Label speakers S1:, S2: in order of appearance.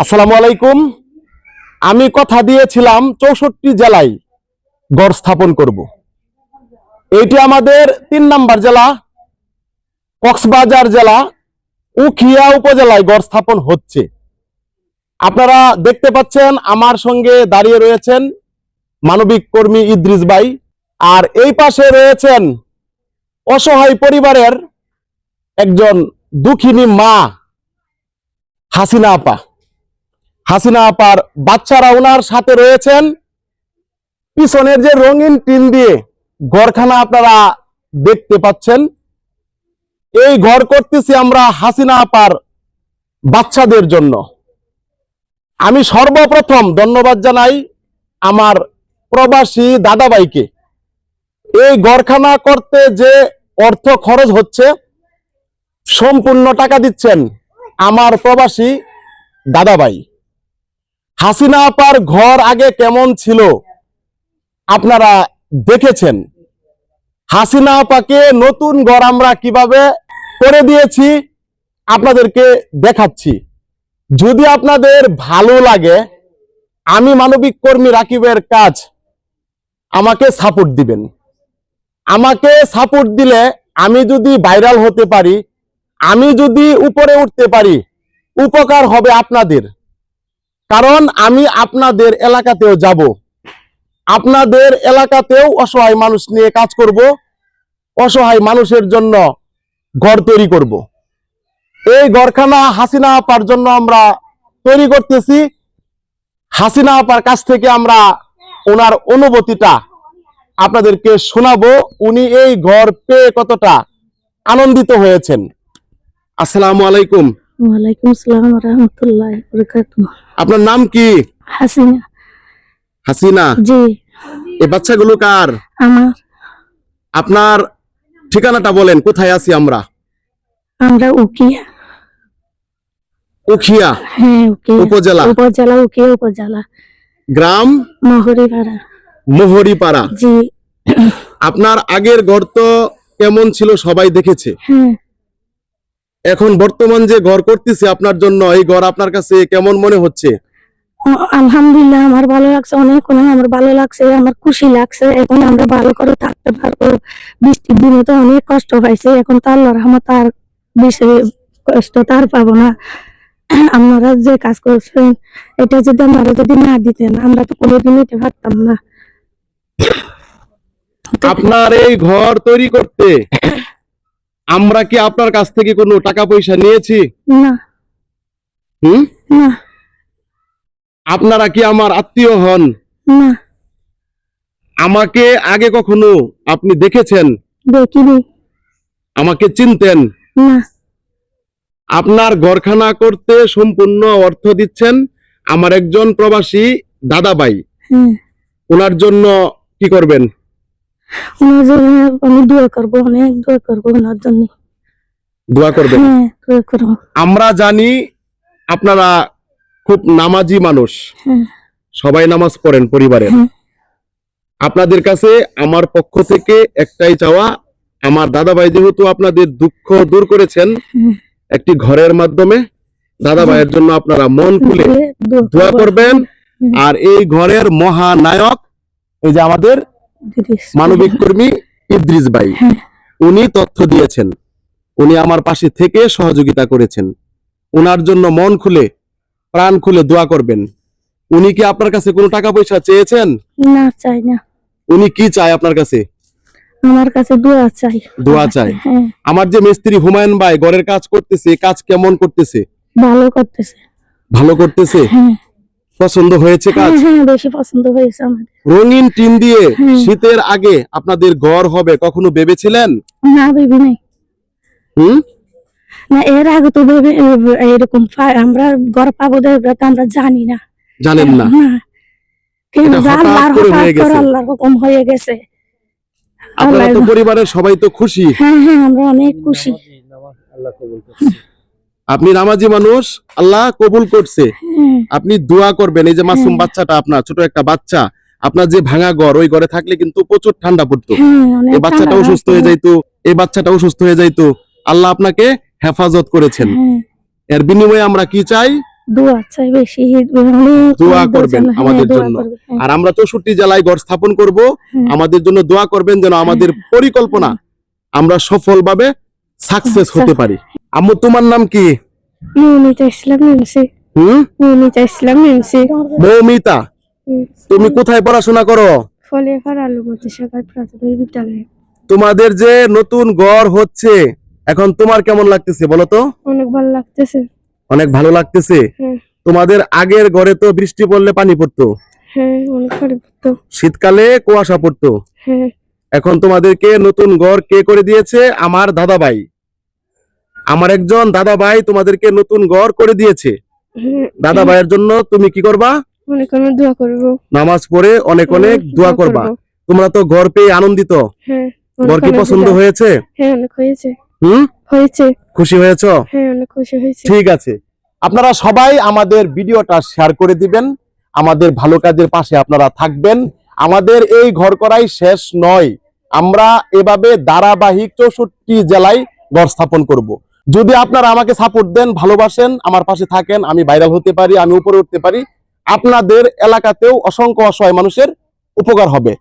S1: আসসালামু আলাইকুম। আমি কথা দিয়েছিলাম চৌষট্টি জেলায় গড় স্থাপন করব। এইটি আমাদের তিন নাম্বার জেলা, কক্সবাজার জেলা, উখিয়া উপজেলায় গড় স্থাপন হচ্ছে। আপনারা দেখতে পাচ্ছেন আমার সঙ্গে দাঁড়িয়ে রয়েছেন মানবিক কর্মী ইদ্রিস ভাই, আর এই পাশে রয়েছেন অসহায় পরিবারের একজন দুঃখিনী মা হাসিনা আপা। হাসিনা আপার বাচ্চারা ওনার সাথে রয়েছেন। পিছনের যে রঙিন টিন দিয়ে ঘরখানা আপনারা দেখতে পাচ্ছেন। এই ঘর করতেছি আমরা হাসিনা আপার বাচ্চাদের জন্য। আমি সর্বপ্রথম ধন্যবাদ জানাই আমার প্রবাসী দাদাবাইকে এই ঘরখানা করতে যে অর্থ খরচ হচ্ছে, সম্পূর্ণ টাকা দিচ্ছেন আমার প্রবাসী দাদাভাই। হাসিনা আপার ঘর আগে কেমন ছিল? আপনারা দেখেছেন। হাসিনা আপাকে নতুন ঘর আমরা কীভাবে করে দিয়েছি, আপনাদেরকে দেখাচ্ছি। যদি আপনাদের ভালো লাগে, আমি মানবিক কর্মী রাকিবের কাজ আমাকে সাপোর্ট দিবেন। আমাকে সাপোর্ট দিলে আমি যদি ভাইরাল হতে পারি, আমি যদি উপরে উঠতে পারি, উপকার হবে আপনাদের। কারণ আমি আপনাদের এলাকাতেও যাব। আপনাদের এলাকাতেও অসহায় মানুষ নিয়ে কাজ করব, অসহায় মানুষের জন্য ঘর তৈরি করব। এই ঘরখানা হাসিনা আপার জন্য আমরা তৈরি করতেছি। হাসিনা আপার কাছ থেকে আমরা ওনার অনুভূতিটা আপনাদেরকে শোনাবো। উনি এই ঘর পেয়ে কতটা আনন্দিত হয়েছেন। আসসালামু আলাইকুম।
S2: ওয়ালাইকুম আসসালাম রহমতুল্লাহ
S1: আপনার নাম কি?
S2: হাসিনা।
S1: হাসিনা?
S2: জি।
S1: এই বাচ্চাগুলো কার?
S2: আমার।
S1: আপনার ঠিকানাটা বলেন কোথায় আছি আমরা?
S2: আমরা উকিয়া।
S1: উখিয়া
S2: হ্যাঁ উকিয়া।
S1: উপজেলা?
S2: উপজেলা উকিয়া উপজেলা।
S1: গ্রাম?
S2: মহরিপাড়া।
S1: মোহরিপাড়া।
S2: জি।
S1: আপনার আগের ঘর তো কেমন ছিল সবাই দেখেছে?
S2: হ্যাঁ।
S1: এখন বর্তমান যে ঘর করতেছে আপনার জন্য এই ঘর আপনার কাছে কেমন মনে হচ্ছে?
S2: আলহামদুলিল্লাহ আমার ভালো লাগছে অনেক অনেক আমার ভালো লাগছে আমার খুশি লাগছে এখন আমরা ভালো করে থাকতে পারব। বৃষ্টির দিনে তো অনেক কষ্ট পাইছে এখন তো আল্লাহ রহমত আর বেশি কষ্ট তো আর পাবো না। আপনারা যে কাজ করছেন এটা যদি আপনারা যদি না দিতেন আমরা তো কোনোদিন নিতে পারতাম না।
S1: আপনার এই ঘর তৈরি করতে আমরা কি আপনার কাছ থেকে কোনো টাকা পয়সা নিয়েছি?
S2: না।
S1: হুম?
S2: না।
S1: আপনারা কি আমার আত্মীয় হন?
S2: না।
S1: আমাকে আগে কখনো আপনি দেখেছেন?
S2: দেখিনি।
S1: আমাকে চিনতেন?
S2: না।
S1: আপনার ঘরখানা করতে সম্পূর্ণ অর্থ দিচ্ছেন আমার একজন প্রবাসী দাদাভাই।
S2: হ্যাঁ।
S1: ওনার জন্য কি করবেন?
S2: ওনার জন্য আমি দোয়া করব অনেক দোয়া করব ওনার জন্য।
S1: দোয়া করবেন?
S2: হ্যাঁ দোয়া করব।
S1: আমরা জানি আপনারা খুব নামাজি মানুষ।
S2: হ্যাঁ।
S1: সবাই নামাজ পড়েন পরিবারের।
S2: হ্যাঁ।
S1: আপনাদের কাছে আমার পক্ষ থেকে একটাই চাওয়া আমার দাদাভাই যেহেতু আপনাদের দুঃখ দূর করেছেন একটি ঘরের মাধ্যমে দাদা ভাইয়ের জন্য আপনারা মন খুলে দোয়া করবেন। আর এই ঘরের মহানায়ক এই যে আমাদের। মানবিক কর্মী ইদ্রিস ভাই
S2: হ্যাঁ।
S1: উনি তথ্য দিয়েছেন। উনি আমার পাশে থেকে সহযোগিতা করেছেন। ওনার জন্য মন খুলে প্রাণ খুলে দোয়া করবেন। উনি কি আপনার কাছে কোনো টাকা পয়সা চেয়েছেন?
S2: না চাই না।
S1: উনি কি চায় আপনার কাছে?
S2: আমার কাছে দোয়া চাই।
S1: দোয়া চায়
S2: হ্যাঁ।
S1: আমার যে মিস্ত্রি হুমায়ুন ভাই ঘরের কাজ করতেছে কাজ কেমন করতেছে?
S2: ভালো করতেছে।
S1: ভালো করতেছে?
S2: হ্যাঁ।
S1: পছন্দ হয়েছে কাজ
S2: হ্যাঁ হ্যাঁ বেশি পছন্দ হয়েছে আমার
S1: রঙিন টিন দিয়ে শীতের আগে আপনাদের ঘর হবে কখনো ভেবেছিলেন
S2: না ভেবে নাই
S1: হুম
S2: না এর আগে তো ভেবে এরকম আমরা ঘর পাবো তো আমরা জানি না
S1: জানেন না
S2: আল্লাহর
S1: হয়ে গেছে।
S2: হয়ে
S1: আপনারা তো পরিবারের সবাই তো খুশি
S2: হ্যাঁ হ্যাঁ আমরা অনেক খুশি
S1: আপনি নামাজি মানুষ আল্লাহ কবুল করছে।
S2: হ্যাঁ।
S1: আপনি দোয়া করবেন এই যে মাসুম
S2: হ্যাঁ।
S1: বাচ্চাটা আপনার ছোট একটা বাচ্চা আপনার যে ভাঙা ঘর ওই ঘরে থাকলে কিন্তু প্রচুর ঠান্ডা পড়তো।
S2: হ্যাঁ
S1: এই বাচ্চাটা অসুস্থ হয়ে। যাইতো এই বাচ্চাটা অসুস্থ হয়ে যাইতো। আল্লাহ আপনাকে হেফাজত করেছেন। এর বিনিময়ে আমরা কি চাই?
S2: দোয়া চাই বেশি
S1: দোয়া করবেন আমাদের জন্য। আর আমরা চৌষট্টি জেলায় ঘর স্থাপন করব। আমাদের জন্য দোয়া করবেন যেন আমাদের পরিকল্পনা আমরা সফলভাবে সাকসেস হতে পারি। আম্মু তোমার নাম কি?
S2: নিয়মিতা ইসলাম নিমসি
S1: হুম?
S2: নিয়মিতা ইসলাম নিমসি
S1: মৌমিতা তুমি কোথায় পড়াশোনা করো?
S2: ফলে এবার আলু সরকার প্রাথমিক বিদ্যালয়ে।
S1: তোমাদের যে নতুন ঘর হচ্ছে এখন তোমার কেমন লাগতেছে বলো তো?
S2: অনেক ভালো লাগতেছে।
S1: অনেক ভালো লাগতেছে।
S2: হ্যাঁ।
S1: তোমাদের আগের ঘরে তো বৃষ্টি পড়লে পানি পড়তো।
S2: হ্যাঁ
S1: শীতকালে কুয়াশা পড়তো।
S2: হ্যাঁ।
S1: এখন তোমাদেরকে নতুন ঘর কে করে দিয়েছে? আমার দাদা ভাই আমার একজন দাদা ভাই তোমাদেরকে নতুন ঘর করে দিয়েছে।
S2: হ্যাঁ,
S1: দাদা ভাইয়ের জন্য তুমি কি করবা?
S2: অনেক অনেক দোয়া করব।
S1: নামাজ পড়ে অনেক অনেক
S2: হ্যাঁ,
S1: দোয়া করবা। তোমরা তো ঘর পেয়ে আনন্দিত।
S2: হ্যাঁ
S1: ঘর কি পছন্দ হয়েছে?
S2: হ্যাঁ অনেক হয়েছে।
S1: হুম?
S2: হয়েছে।
S1: খুশি হয়েছ?
S2: হ্যাঁ অনেক খুশি হয়েছে।
S1: ঠিক আছে। আপনারা সবাই আমাদের ভিডিওটা শেয়ার করে দিবেন। আমাদের ভালো কাজের পাশে আপনারা থাকবেন। আমাদের এই ঘর করাই শেষ নয়। আমরা এভাবে ধারাবাহিক চৌষট্টি জেলায় ঘর স্থাপন করব। যদি আপনারা আমাকে সাপোর্ট দেন, ভালোবাসেন, আমার পাশে থাকেন, আমি ভাইরাল হতে পারি, আমি উপরে উঠতে পারি, আপনাদের এলাকাতেও অসংখ্য অসহায় মানুষের উপকার হবে।